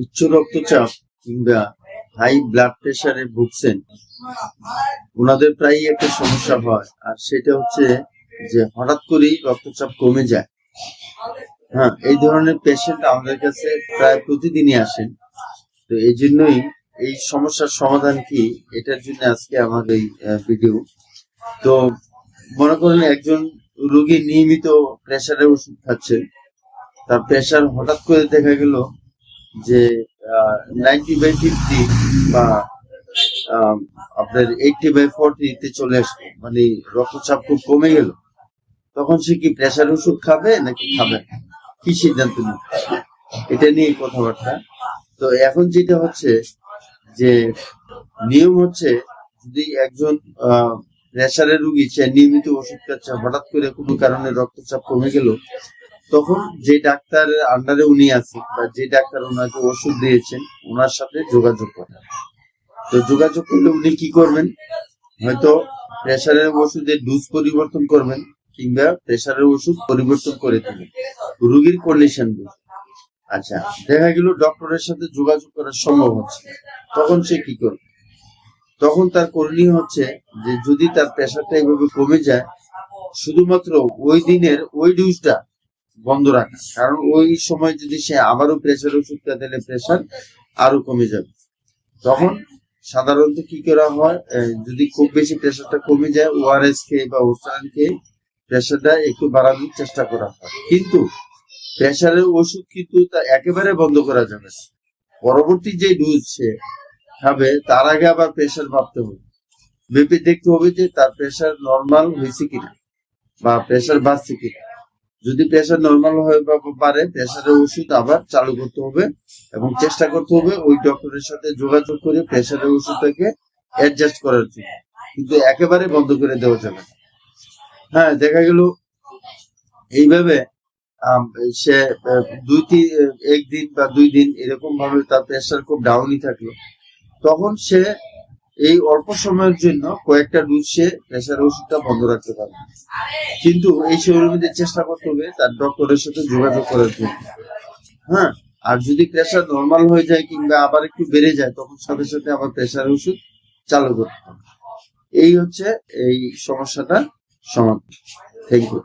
উচ্চ রক্তচাপ কিংবা হাই ব্লাড প্রেসারে ভুগছেন, ওনাদের প্রায়ই একটা সমস্যা হয়। আর সেটা হচ্ছে যে হঠাৎ করেই রক্তচাপ কমে যায়। হ্যাঁ এই ধরনের পেশেন্ট আমাদের কাছে প্রায় প্রতিদিনই আসেন। তো এই জন্যই এই সমস্যার সমাধান কি, এটার জন্য আজকে আমার এই ভিডিও তো মনে করেন একজন রোগী নিয়মিত প্রেসারের ওষুধ খাচ্ছেন তার প্রেসার হঠাৎ করে দেখা গেল যে নাইনটি বা আপনার এইটটি বাই ফোরটিতে চলে আসলো। মানে রক্তচাপ খুব কমে গেল। তখন সে কি প্রেশার ওষুধ খাবে নাকি খাবে? কি সিদ্ধান্ত এটা নিয়ে কথাবার্তা। তো এখন যেটা হচ্ছে যে, নিয়ম হচ্ছে যদি একজন প্রেসারের রুগী, সে নিয়মিত ওষুধ খাচ্ছে, হঠাৎ করে কোনো কারণে রক্তচাপ কমে গেল তখন যে ডাক্তারের আন্ডারে উনি আছেন বা যে ডাক্তার ওনাকে ওষুধ দিয়েছেন, ওনার সাথে যোগাযোগ করেন তো যোগাযোগ করলে উনি কি করবেন? হয়তো প্রেসারের ওষুধের ডোজ পরিবর্তন করবেন কিংবা প্রেসারের ওষুধ পরিবর্তন করে দেবেন। রুগীর কন্ডিশন আচ্ছা দেখা গেল ডক্টরের সাথে যোগাযোগ করা সম্ভব হচ্ছে তখন সে কি করবে? তখন তার করণীয় হচ্ছে যে যদি তার প্রেশারটা এভাবে কমে যায়, শুধুমাত্র ওই দিনের ওই ডোজটা বন্ধ রাখা। কারণ ওই সময় যদি সে আবারও প্রেশার ওষুধ খায় তাহলে প্রেশার আরও কমে যাবে। তখন সাধারণত কি করা হয় যদি খুব বেশি প্রেশারটা কমে যায় ওআরএস খেয়ে বা ওসান খেয়ে প্রেশারটা একটু বাড়ানোর চেষ্টা করা হয়। কিন্তু প্রেশারের ওষুধ কিন্তু তা একেবারে বন্ধ করা যাবে না। পরবর্তী যে ডোজ সে খাবে, তার আগে আবার প্রেশার মাপতে হবে। মেপে দেখতে হবে যে তার প্রেশার নর্মাল হয়েছে কিনা বা প্রেশার বাড়ছে কিনা। যদি প্রেশার নর্মাল হয়ে পারে প্রেশারের ওষুধ আবার চালু করতে হবে এবং চেষ্টা করতে হবে ওই ডক্টরের সাথে যোগাযোগ করে প্রেশারের ওষুধটাকে অ্যাডজাস্ট করার জন্য। কিন্তু একেবারে বন্ধ করে দেওয়া যাবে না। হ্যাঁ দেখা গেল এইভাবে সে দুই তিন একদিন বা দুই দিন এরকম ভাবে তার প্রেশার খুব ডাউনই থাকল। তখন সে এই অল্প সময়ের জন্য কয়েকটা ডোজ সে প্রেশার ওষুধটা বন্ধ রাখতে পারবে। কিন্তু এই মধ্যে চেষ্টা করতে হবে তার ডক্টরের সাথে যোগাযোগ করার জন্য। হ্যাঁ আর যদি প্রেশার নর্মাল হয়ে যায় কিংবা আবার একটু বেড়ে যায়, তখন সাথে সাথে আবার প্রেশার ওষুধ চালু করতে হবে। এই হচ্ছে এই সমস্যাটা সমাধান। Thank you